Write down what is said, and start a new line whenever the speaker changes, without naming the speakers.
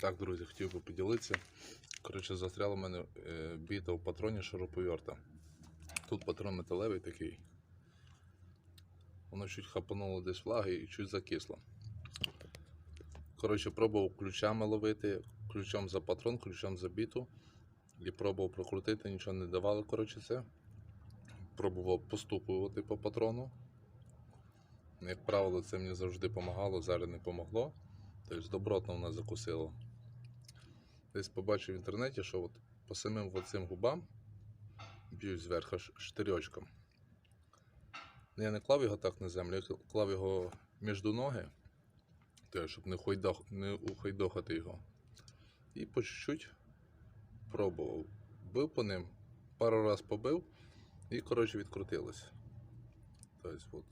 Так, друзі, хотів би поділитися. Коротше, застряла в мене е, біта в патроні шуруповерта. Тут патрон металевий такий. Воно чуть хапануло десь влаги і чуть закисло. Коротше, пробував ключами ловити, ключом за патрон, ключом за біту. І пробував прокрутити, нічого не давало, коротше, це. Пробував постукувати по патрону. Як правило, це мені завжди допомагало, зараз не помогло. Тобто добротно вона закусила. Десь побачив в інтернеті, що от по самим оцим губам б'ють зверху штирьочком. Ну, Я не клав його так на землю, я клав його між ноги, щоб не, хойдох, не ухайдохати його. І по чуть-чуть пробував. Бив по ним, пару раз побив і, коротше, відкрутилось. Тобто, от.